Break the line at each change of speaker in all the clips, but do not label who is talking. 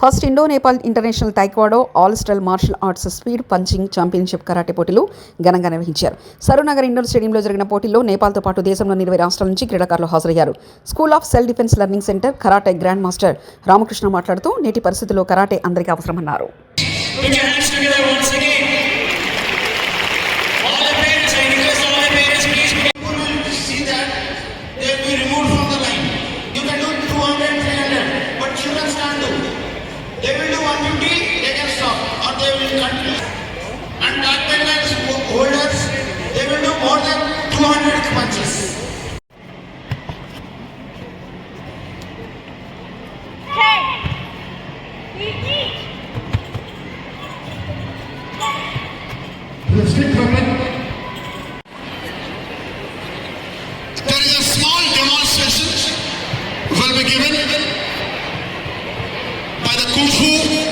First Indo Nepal international taekwondo all style martial arts speed punching championship karate పోటీలు ఘనంగా నిర్వహించారు. Saroornagar indoor స్టేడియంలో జరిగిన పోటీల్లో నేపాల్తో పాటు దేశంలోని ఇరవై రాష్ట్రాల నుంచి క్రీడాకారులు హాజరయ్యారు. School of self defence learning centre karate grand master Ramakrishna మాట్లాడుతూ నేటి పరిస్థితుల్లో కరాటే అందరికీ అవసరమన్నారు.
And black belt holders, they will do more than 200 punches. There is a small demonstration will be given by the Kung Fu,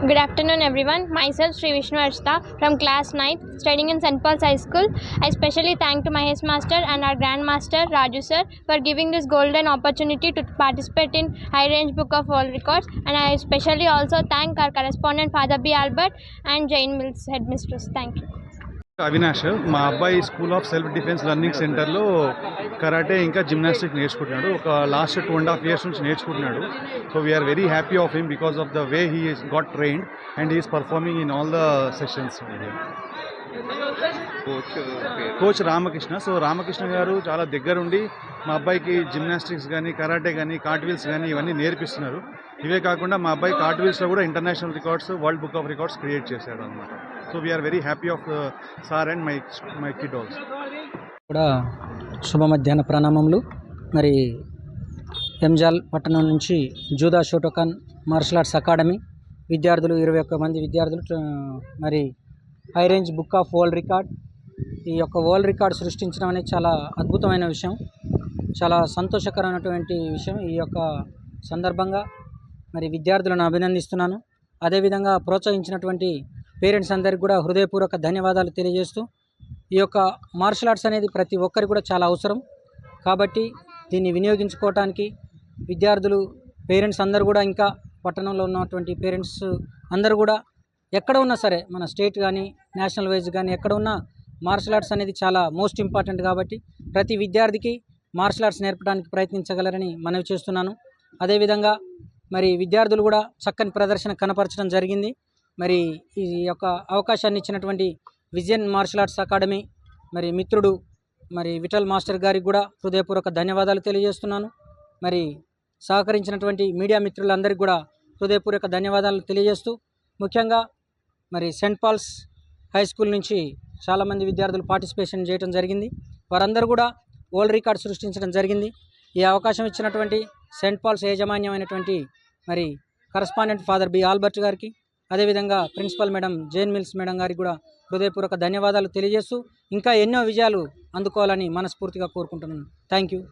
Good
afternoon, everyone. Myself, Sri Vishnu Arshita from class 9th, studying in St. Paul's High School. I specially thank to Mahesh Master and our Grandmaster Raju Sir for giving this golden opportunity to participate in High Range Book of World Records. And I especially also thank our correspondent Father B. Albert and Jane Mills headmistress. Thank you.
Avinash మా అబ్బాయి school of self defence learning సెంటర్లో karate ఇంకా gymnastic నేర్చుకుంటున్నాడు. ఒక last two and half years నుంచి నేర్చుకుంటున్నాడు. So we are very happy of him because of the way he is got trained and is performing in all the sessions coach Ramakrishna. So Ramakrishna గారు చాలా దగ్గరుండి మా అబ్బాయికి gymnastics కానీ karate కానీ కార్ట్వీల్స్ కానీ ఇవన్నీ నేర్పిస్తున్నారు. ఇవే కాకుండా మా అబ్బాయి కార్ట్వీల్స్లో కూడా international records world book of records create చేశాడు అనమాట so we are very happy of sir and my my kid also
కూడా శుభ మధ్యాహ్న ప్రణామములు. మరి ఎంజాల్ పట్టణం నుంచి జూదా షోటోకాన్ మార్షల్ ఆర్ట్స్ అకాడమీ విద్యార్థులు ఇరవై ఒక్క మంది విద్యార్థులు మరి high range book of world record ఈ యొక్క వరల్డ్ రికార్డ్ సృష్టించడం అనేది చాలా అద్భుతమైన విషయం. చాలా సంతోషకరమైనటువంటి విషయం ఈ యొక్క సందర్భంగా. మరి విద్యార్థులను అభినందిస్తున్నాను. అదేవిధంగా ప్రోత్సహించినటువంటి పేరెంట్స్ అందరికీ కూడా హృదయపూర్వక ధన్యవాదాలు తెలియజేస్తూ ఈ యొక్క మార్షల్ ఆర్ట్స్ అనేది ప్రతి ఒక్కరికి కూడా చాలా అవసరం. కాబట్టి దీన్ని వినియోగించుకోవటానికి విద్యార్థులు పేరెంట్స్ అందరూ కూడా ఇంకా పట్టణంలో ఉన్నటువంటి పేరెంట్స్ అందరూ కూడా ఎక్కడ ఉన్నా సరే మన స్టేట్ కానీ నేషనల్ వైజ్ కానీ ఎక్కడ ఉన్నా మార్షల్ ఆర్ట్స్ అనేది చాలా మోస్ట్ ఇంపార్టెంట్ కాబట్టి ప్రతి విద్యార్థికి మార్షల్ ఆర్ట్స్ నేర్పడానికి ప్రయత్నించగలరని మనవి చేస్తున్నాను. అదేవిధంగా మరి విద్యార్థులు కూడా చక్కని ప్రదర్శన కనపరచడం జరిగింది. మరి ఈ యొక్క అవకాశాన్ని ఇచ్చినటువంటి విజయన్ మార్షల్ ఆర్ట్స్ అకాడమీ మరి మిత్రుడు మరి విఠల్ మాస్టర్ గారికి కూడా హృదయపూర్వక ధన్యవాదాలు తెలియజేస్తున్నాను. మరి సహకరించినటువంటి మీడియా మిత్రులందరికీ కూడా హృదయపూర్వక ధన్యవాదాలు తెలియజేస్తూ ముఖ్యంగా మరి సెంట్ పాల్స్ హై స్కూల్ నుంచి చాలామంది విద్యార్థులు పార్టిసిపేషన్ చేయడం జరిగింది. వారందరూ కూడా వరల్డ్ రికార్డ్ సృష్టించడం జరిగింది. ఈ అవకాశం ఇచ్చినటువంటి సెంట్ పాల్స్ యాజమాన్యమైనటువంటి మరి కరస్పాండెంట్ ఫాదర్ బి ఆల్బర్ట్ గారికి అదేవిధంగా principal madam Jane Mills madam గారికి కూడా హృదయపూర్వక ధన్యవాదాలు తెలియజేస్తూ ఇంకా ఎన్నో విజయాలు అందుకోవాలని మనస్ఫూర్తిగా కోరుకుంటున్నాను. Thank you.